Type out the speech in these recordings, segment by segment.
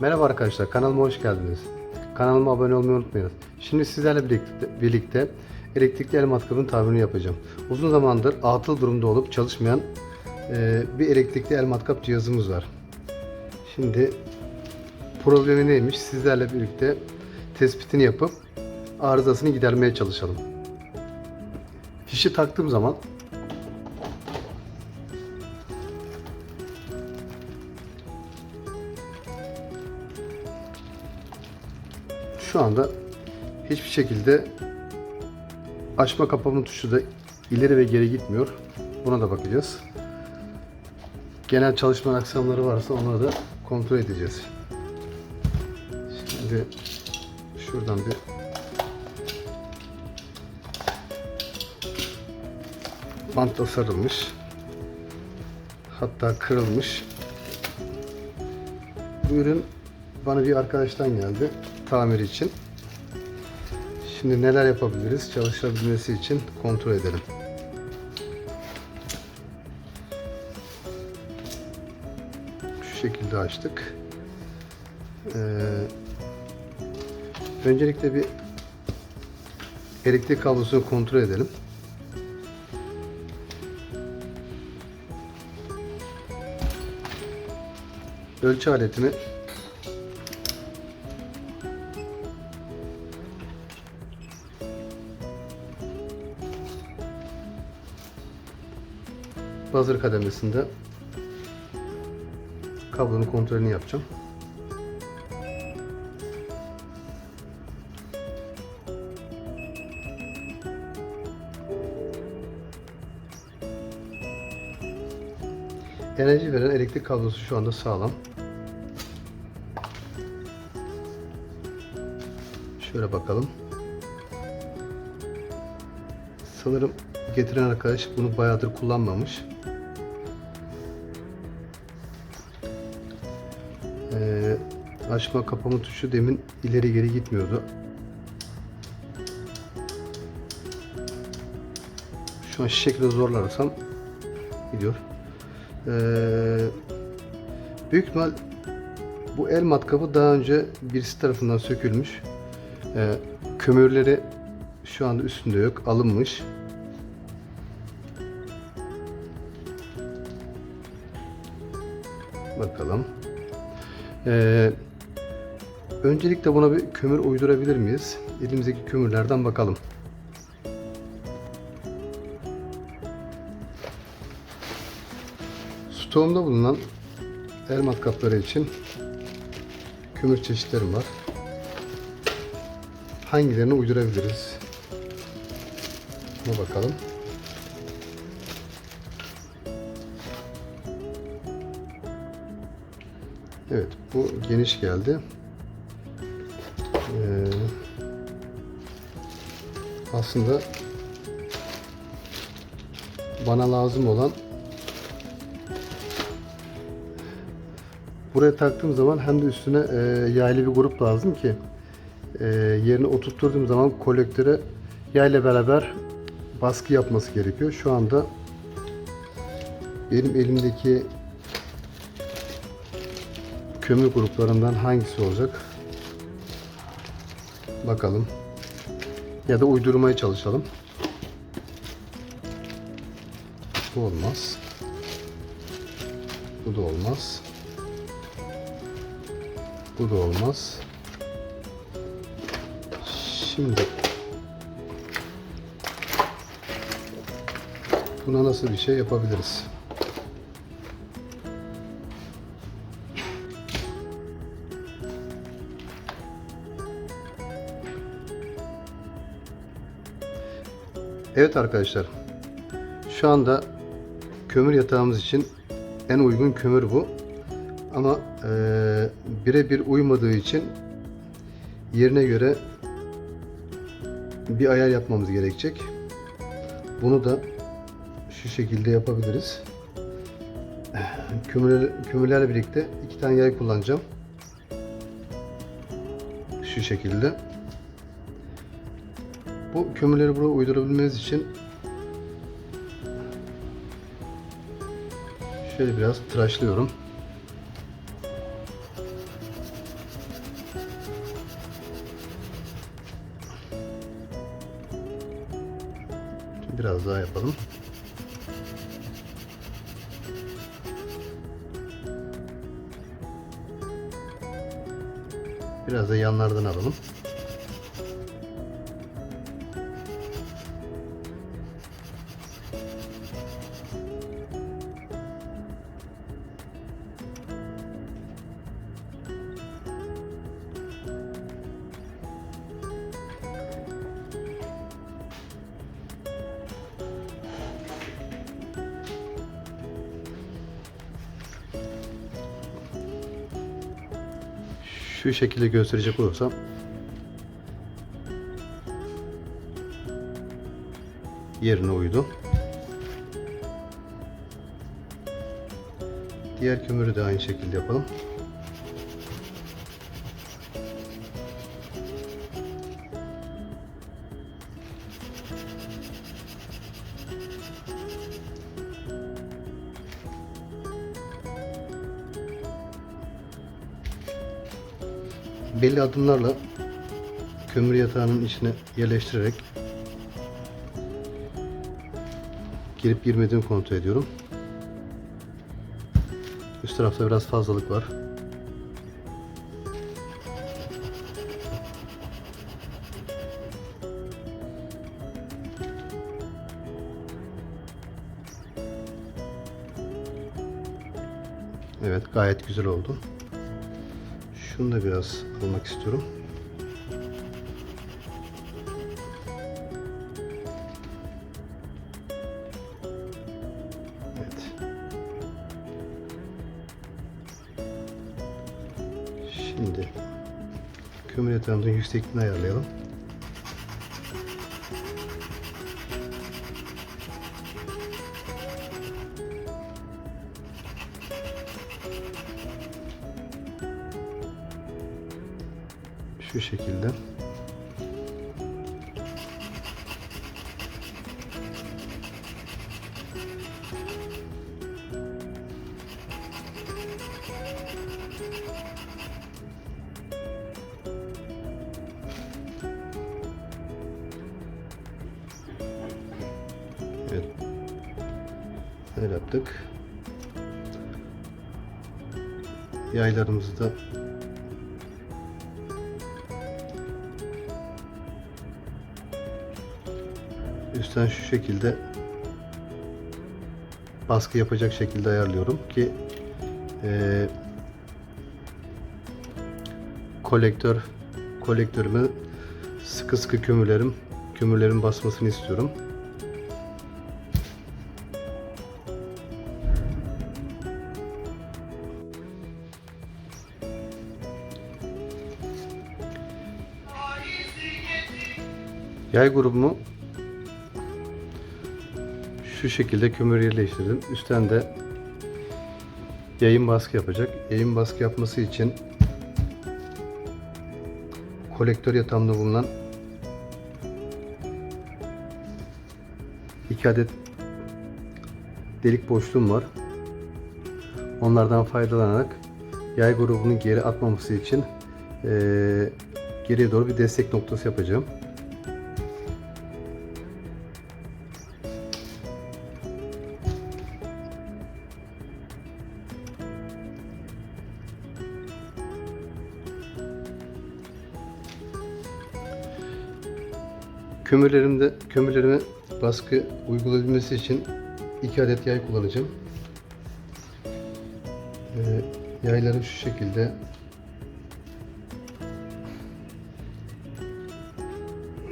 Merhaba arkadaşlar, kanalıma hoş geldiniz. Kanalıma abone olmayı unutmayınız. Şimdi sizlerle birlikte, birlikte elektrikli el matkabının tamirini yapacağım. Uzun zamandır atıl durumda olup çalışmayan e, bir elektrikli el matkap cihazımız var. Şimdi problemi neymiş? Sizlerle birlikte tespitini yapıp arızasını gidermeye çalışalım. Fişi taktığım zaman şu anda hiçbir şekilde açma kapama tuşu da ileri ve geri gitmiyor. Buna da bakacağız. Genel çalışma aksamları varsa onları da kontrol edeceğiz. Şimdi şuradan bir bantla sarılmış. Hatta kırılmış. Bu ürün bana bir arkadaştan geldi tamir için. Şimdi neler yapabiliriz çalışabilmesi için kontrol edelim. Şu şekilde açtık. Ee, öncelikle bir elektrik kablosunu kontrol edelim. Ölçü aletini buzzer kademesinde kablonun kontrolünü yapacağım. Enerji veren elektrik kablosu şu anda sağlam. Şöyle bakalım. Sanırım getiren arkadaş bunu bayağıdır kullanmamış. Açma kapama tuşu demin ileri geri gitmiyordu. Şu an şu şekilde zorlarsam gidiyor. Ee, büyük ihtimal bu el matkabı daha önce birisi tarafından sökülmüş. Ee, kömürleri şu anda üstünde yok. Alınmış. Bakalım. Ee, öncelikle buna bir kömür uydurabilir miyiz? Elimizdeki kömürlerden bakalım. Stoğumda bulunan el matkapları için kömür çeşitlerim var. Hangilerini uydurabiliriz? Buna bakalım. Evet, bu geniş geldi. Aslında bana lazım olan buraya taktığım zaman hem de üstüne e, yaylı bir grup lazım ki e, yerine oturtturduğum zaman kolektöre yayla beraber baskı yapması gerekiyor. Şu anda benim elimdeki kömür gruplarından hangisi olacak? Bakalım. Ya da uydurmaya çalışalım. Bu olmaz. Bu da olmaz. Bu da olmaz. Şimdi buna nasıl bir şey yapabiliriz? Evet arkadaşlar. Şu anda kömür yatağımız için en uygun kömür bu. Ama eee birebir uymadığı için yerine göre bir ayar yapmamız gerekecek. Bunu da şu şekilde yapabiliriz. Kömürler, kömürlerle birlikte iki tane yay kullanacağım. Şu şekilde. Bu kömürleri buraya uydurabilmeniz için şöyle biraz tıraşlıyorum. Biraz daha yapalım. Biraz da yanlardan alalım. Şu şekilde gösterecek olursam yerine uydu. Diğer kömürü de aynı şekilde yapalım. Belli adımlarla kömür yatağının içine yerleştirerek girip girmediğini kontrol ediyorum. Üst tarafta biraz fazlalık var. Evet gayet güzel oldu. Şunu da biraz almak istiyorum. Evet. Şimdi kömür yatağımızın yüksekliğini ayarlayalım. Şekilde. Evet. Böyle yaptık. Yaylarımızı da üstten şu şekilde baskı yapacak şekilde ayarlıyorum ki eee kolektör kolektörüme sıkı sıkı kömürlerim kömürlerin basmasını istiyorum. Yay grubumu şu şekilde kömür yerleştirdim. Üstten de yayın baskı yapacak. Yayın baskı yapması için kolektör yatağımda bulunan iki adet delik boşluğum var. Onlardan faydalanarak yay grubunun geri atmaması için eee, geriye doğru bir destek noktası yapacağım. Kömürlerimde kömürlerime baskı uygulayabilmesi için iki adet yay kullanacağım. Ee, yayları şu şekilde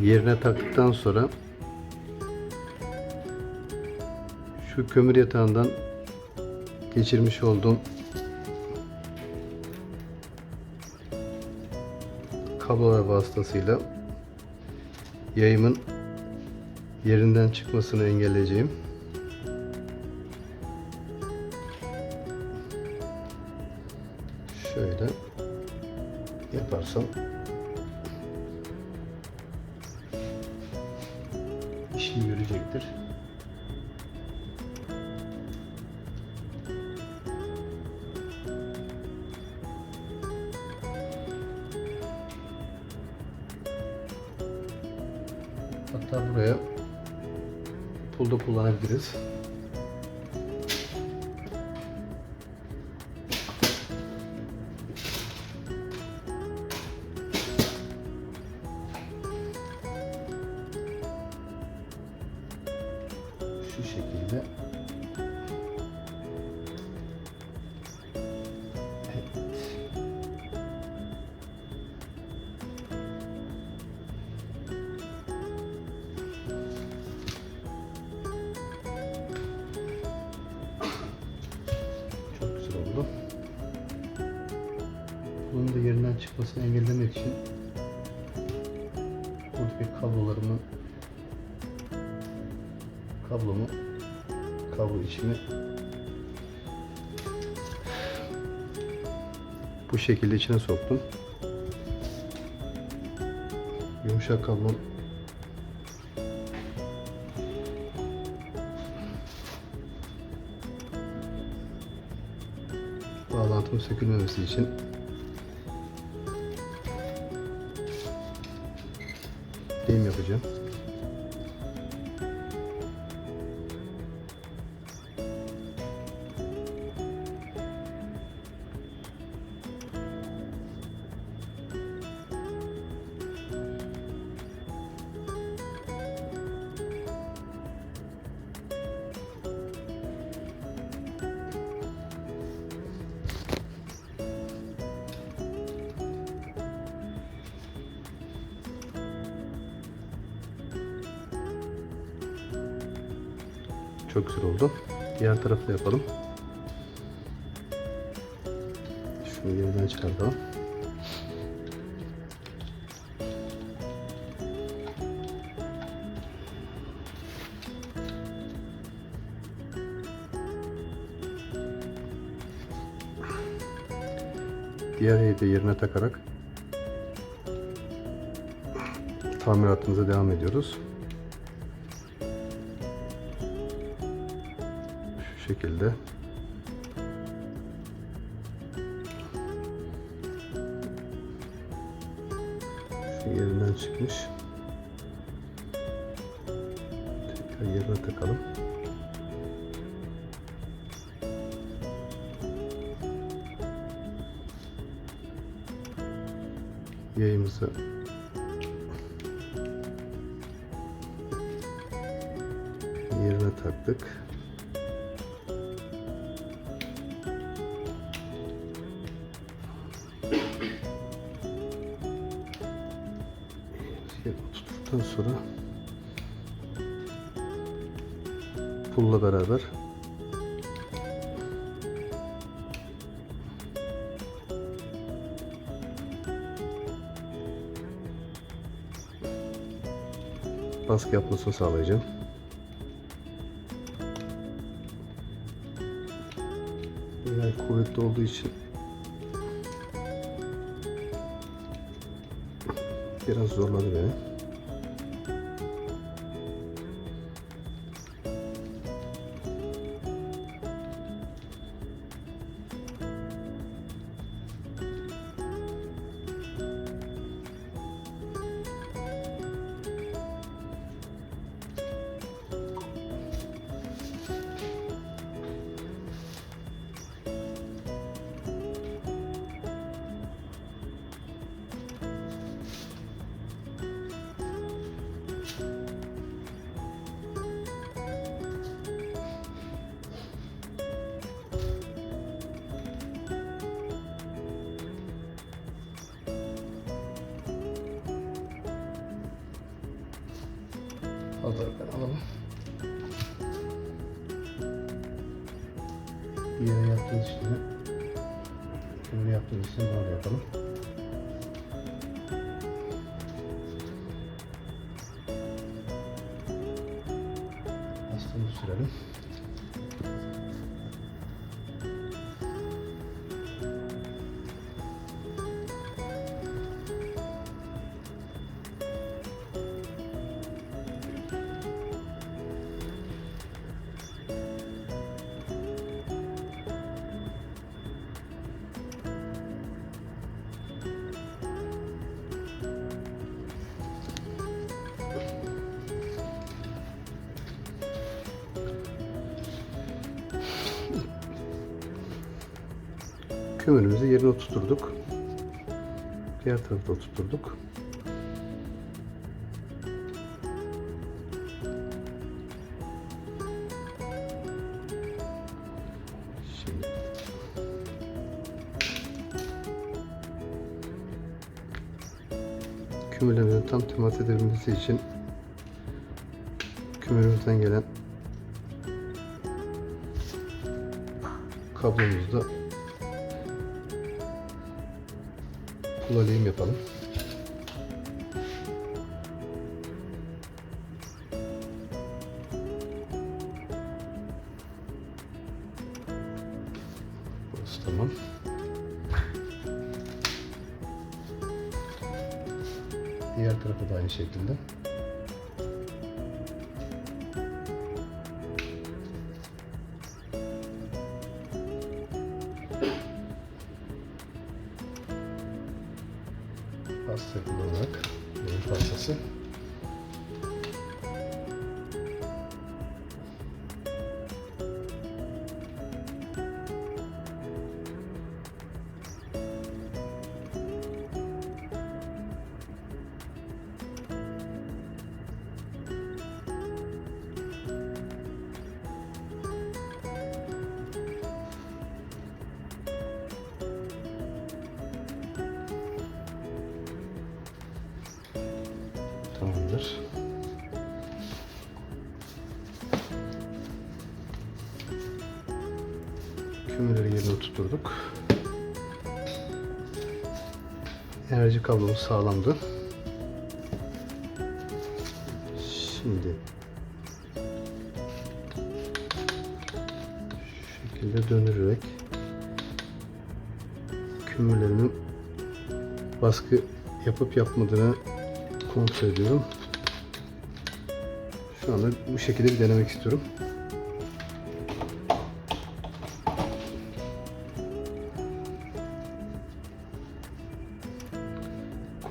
yerine taktıktan sonra şu kömür yatağından geçirmiş olduğum kablolar vasıtasıyla yayımın yerinden çıkmasını engelleyeceğim. Şöyle yaparsam Hatta buraya pulda kullanabiliriz. Çıkmasını engellemek için buradaki kablolarımı kablomu kablo içine bu şekilde içine soktum. Yumuşak kablom bağlantının sökülmemesi için deyim yapacağım. Da yapalım. Şunu yerden çıkartalım. Diğer heyi de yerine takarak tamiratımıza devam ediyoruz. Şekilde. Yerinden çıkmış. Tekrar yerine takalım. Yayımızı yerine taktık. Beraber baskı yapmasını sağlayacağım. Yay kuvvetli olduğu için biraz zorladı beni. Bir yere yaptığınız işlemi öbür yaptığınız işlemi böyle yapalım. Kömürümüzü yerine oturturduk. Diğer tarafı da oturturduk. Şimdi kömürlerimizin tam temas edebilmesi için kömürümüzden gelen kablomuzda pula lehim yapalım. Burası tamam. Diğer tarafı da aynı şekilde. Kümürleri yerine oturturduk. Enerji kablomuz sağlamdı. Şimdi şu şekilde döndürerek kümürlerimin baskı yapıp yapmadığını kontrol ediyorum. Şu anda bu şekilde bir denemek istiyorum.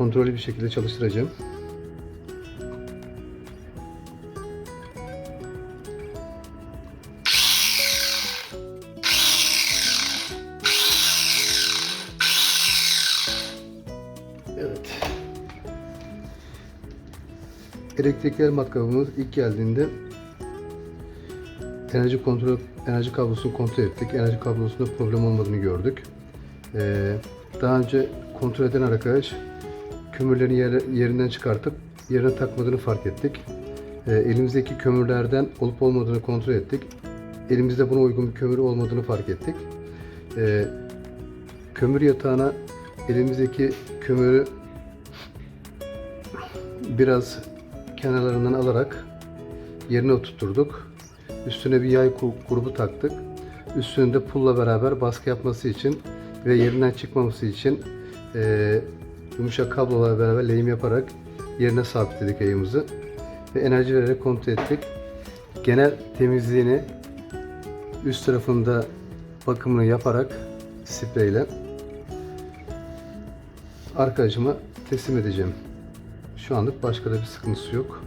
Kontrollü bir şekilde çalıştıracağım. Evet. Elektrikli el matkabımız ilk geldiğinde enerji kontrol enerji kablosunu kontrol ettik. Enerji kablosunda problem olmadığını gördük. Ee, daha önce kontrol eden arkadaş kömürlerini yer- yerinden çıkartıp yerine takmadığını fark ettik. Ee, elimizdeki kömürlerden olup olmadığını kontrol ettik. Elimizde buna uygun bir kömür olmadığını fark ettik. Ee, kömür yatağına elimizdeki kömürü biraz kenarlarından alarak yerine oturtturduk. Üstüne bir yay grubu taktık. Üstünde pulla beraber baskı yapması için ve yerinden çıkmaması için eee, yumuşak kablolarla beraber lehim yaparak yerine sabitledik yayımızı. Ve enerji vererek kontrol ettik. Genel temizliğini üst tarafında bakımını yaparak spreyle arkadaşıma teslim edeceğim. Şu anlık başka da bir sıkıntısı yok.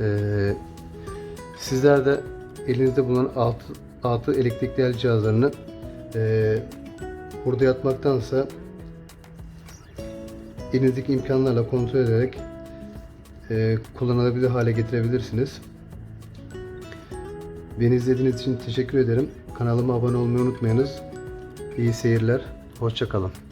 Ee, sizler de elinizde bulunan altı, altı elektrikli el cihazlarını ee, burada yatmaktansa elinizdeki imkanlarla kontrol ederek ee, kullanılabilir hale getirebilirsiniz. Beni izlediğiniz için teşekkür ederim. Kanalıma abone olmayı unutmayınız. İyi seyirler. Hoşçakalın.